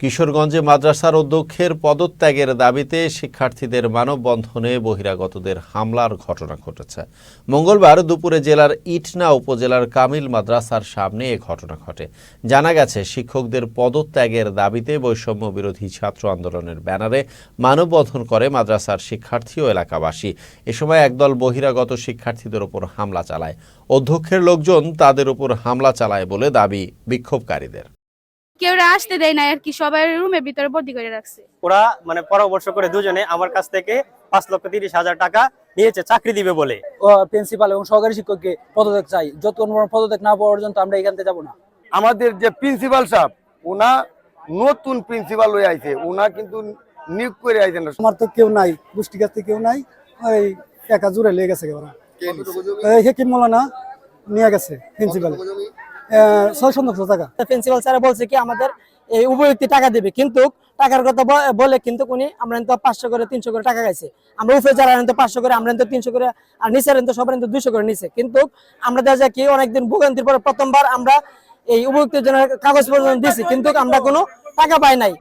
কিশোরগঞ্জে মাদ্রাসার অধ্যক্ষের পদত্যাগের দাবিতে শিক্ষার্থীদের মানববন্ধনে বহিরাগতদের হামলার ঘটনা ঘটেছে। মঙ্গলবার দুপুরে জেলার ইটনা উপজেলার কামিল মাদ্রাসার সামনে এ ঘটনা ঘটে। জানা গেছে, শিক্ষকদের পদত্যাগের দাবিতে বৈষম্য বিরোধী ছাত্র আন্দোলনের ব্যানারে মানববন্ধন করে মাদ্রাসার শিক্ষার্থী ও এলাকাবাসী। এ সময় একদল বহিরাগত শিক্ষার্থীদের ওপর হামলা চালায়। অধ্যক্ষের লোকজন তাদের উপর হামলা চালায় বলে দাবি বিক্ষোভকারীদের। কেউ আসতে দেয় না আর কি সবাই রুমের ভিতরে বন্দি করে রাখছে। ওরা মানে পরামর্শ করে দুজনে আমার কাছ থেকে পাঁচ লক্ষ তিরিশ হাজার টাকা নিয়েছে চাকরি দিবে বলে। প্রিন্সিপাল এবং সহকারী শিক্ষককে পদত্যাগ চাই। যতক্ষণ পদত্যাগ না পাওয়া পর্যন্ত আমরা এখান থেকে যাব না। আমাদের যে প্রিন্সিপাল সাহেব ওনা নতুন প্রিন্সিপাল হয়ে আইছে। ওনা কিন্তু নিয়োগ করে আইছেন। না আমার তো কেউ নাই গোষ্ঠী কাছে কেউ নাই। ওই একা জুড়ে লেগে গেছে হেকিম মৌলানা নিয়ে গেছে প্রিন্সিপাল প্রিন্সিপাল স্যার বলছে কি, আমাদের এই উপযুক্তি টাকা দেবে। কিন্তু টাকার কথা বলে কিন্তু উনি, আমরা তো পাঁচশো করে, তিনশো করে টাকা গাইছে আমরা উপরে যারা তো পাঁচশো করে, আমরা তো তিনশো করে, আর নিচের তো সবার তো দুইশো করে নিছে। কিন্তু আমরা দেখা যায় কি, অনেকদিন ভোগান্তির পরে প্রথমবার আমরা এই উপযুক্তির জন্য কাগজ পর্যন্ত দিছি, কিন্তু আমরা কোনো টাকা পাই নাই।